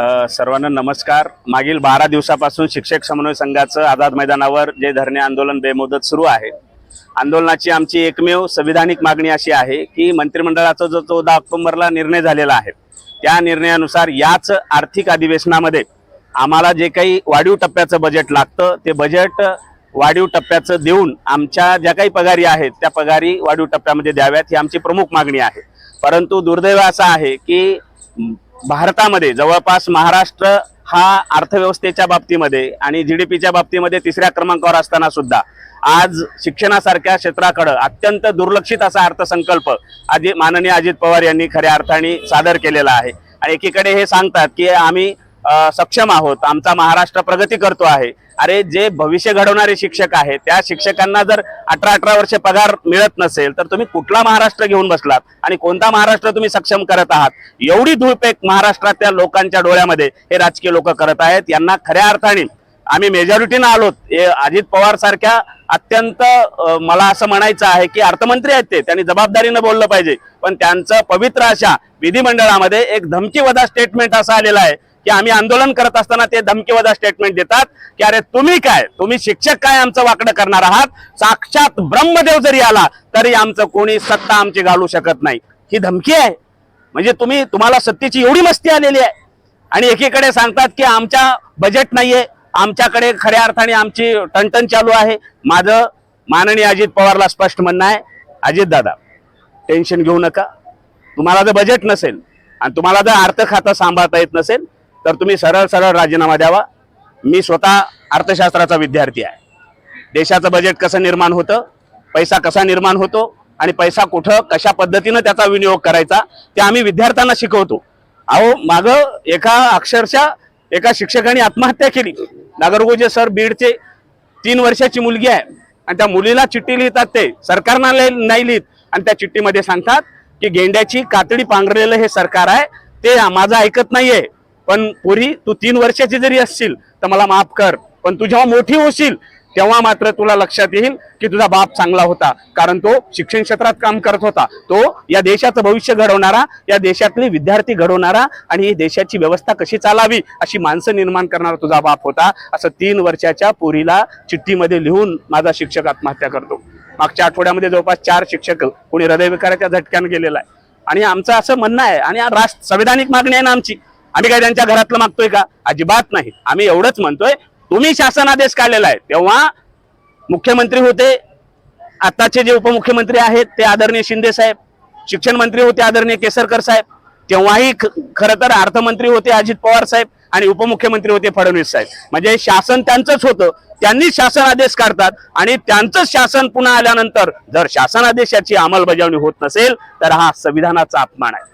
सर्वांना नमस्कार. मागील बारा दिवसापासून शिक्षक समन्वय संघाचं आझाद मैदानावर जे धरणे आंदोलन बेमुदत सुरू आहे आंदोलनाची आमची एकमेव संविधानिक मागणी अशी आहे की मंत्रिमंडळाचा जो चौदा ऑक्टोबरला निर्णय झालेला आहे त्या निर्णयानुसार याच आर्थिक अधिवेशनामध्ये आम्हाला जे काही वाढीव टप्प्याचं बजेट लागतं ते बजेट वाढीव टप्प्याचं देऊन आमच्या ज्या काही पगारी आहेत त्या पगारी वाढीव टप्प्यामध्ये द्याव्यात ही आमची प्रमुख मागणी आहे. परंतु दुर्दैव असं आहे की भारतामध्ये जवळपास महाराष्ट्र हा अर्थव्यवस्थेच्या बाबतीमध्ये आणि जी डी पीच्या बाबतीमध्ये तिसऱ्या क्रमांकावर असताना सुद्धा आज शिक्षणासारख्या क्षेत्राकडं अत्यंत दुर्लक्षित असा अर्थसंकल्प आजी माननीय अजित पवार यांनी खऱ्या अर्थाने सादर केलेला आहे. आणि एकीकडे हे सांगतात की आम्ही सक्षम आहोत. आमचा महाराष्ट्र प्रगती करतो आहे. अरे जे भविष्य घडवणारे शिक्षक आहेत त्या शिक्षकांना जर अठरा अठरा वर्षे पगार मिळत नसेल तर तुम्ही कुठला महाराष्ट्र घेऊन बसलात? आणि कोणता महाराष्ट्र तुम्ही सक्षम करत आहात? एवढी धूळपेक महाराष्ट्रातल्या लोकांच्या डोळ्यामध्ये हे राजकीय लोक करत आहेत. यांना खऱ्या अर्थाने आम्ही मेजॉरिटीनं आलोत. अजित पवार सारख्या अत्यंत मला असं म्हणायचं आहे की अर्थमंत्री आहेत ते. त्यांनी जबाबदारीनं बोललं पाहिजे. पण त्यांचं पवित्र अशा विधिमंडळामध्ये एक धमकीवदा स्टेटमेंट असं आलेलं आहे. की आम्ही आंदोलन करत असताना ते धमकीवदा स्टेटमेंट देतात की अरे तुम्ही काय? तुम्ही शिक्षक काय आमचं वाकडं करणार आहात? साक्षात ब्रह्मदेव जरी आला तरी आमचं कोणी सत्ता आमची घालू शकत नाही. ही धमकी आहे. म्हणजे तुम्ही तुम्हाला सत्तेची एवढी मस्ती आलेली आहे. आणि एकीकडे सांगतात की आमच्या बजेट नाहीये आमच्याकडे खऱ्या अर्थाने आमची टणटण चालू आहे. माझं माननीय अजित पवारला स्पष्ट म्हणणं आहे अजित दादा टेन्शन घेऊ नका. तुम्हाला जर बजेट नसेल आणि तुम्हाला जर अर्थ खातं सांभाळता येत नसेल तर तुम्ही सरळ सरळ राजीनामा द्यावा. मी स्वतः अर्थशास्त्राचा विद्यार्थी आहे. देशाचं बजेट कसं निर्माण होतं पैसा कसा निर्माण होतो आणि पैसा कुठं कशा पद्धतीनं त्याचा विनियोग करायचा ते आम्ही विद्यार्थ्यांना शिकवतो. अहो मागं एका अक्षरशः एका शिक्षकाने आत्महत्या केली. नागरगोजे सर बीडचे तीन वर्षाची मुलगी आहे आणि त्या मुलीला चिठ्ठी लिहितात ते. सरकारनं नाही लिहित. आणि त्या चिठ्ठीमध्ये सांगतात की गेंड्याची कातडी पांघरलेलं हे सरकार आहे ते माझं ऐकत नाहीये. पण पुरी तू तीन वर्षाची जरी असशील तर मला माफ कर. पण तू जेव्हा मोठी होशील तेव्हा मात्र तुला लक्षात येईल की तुझा बाप चांगला होता. कारण तो शिक्षण क्षेत्रात काम करत होता. तो या देशाचं भविष्य घडवणारा या देशातले विद्यार्थी घडवणारा आणि ही देशाची व्यवस्था कशी चालावी अशी माणसं निर्माण करणारा तुझा बाप होता असं तीन वर्षाच्या पोरीला चिठ्ठीमध्ये लिहून माझा शिक्षक आत्महत्या करतो. मागच्या आठवड्यामध्ये जवळपास चार शिक्षक कोणी हृदयविकाराच्या झटक्यानं गेलेला आहे. आणि आमचं असं म्हणणं आहे आणि राष्ट्र संविधानिक मागणी आहे ना आमची आम्ही काय त्यांच्या घरातलं मागतोय का? अजिबात नाही. आम्ही एवढंच म्हणतोय तुम्ही शासन आदेश काढलेला आहे. तेव्हा मुख्यमंत्री होते आताचे जे उपमुख्यमंत्री आहेत ते आदरणीय शिंदे साहेब शिक्षण मंत्री होते आदरणीय केसरकर साहेब तेव्हाही खरं तर अर्थमंत्री होते अजित पवार साहेब आणि उपमुख्यमंत्री होते फडणवीस साहेब. म्हणजे शासन त्यांचंच होतं त्यांनी शासन आदेश काढतात आणि त्यांचंच शासन पुन्हा आल्यानंतर जर शासन आदेशाची अंमलबजावणी होत नसेल तर हा संविधानाचा अपमान आहे.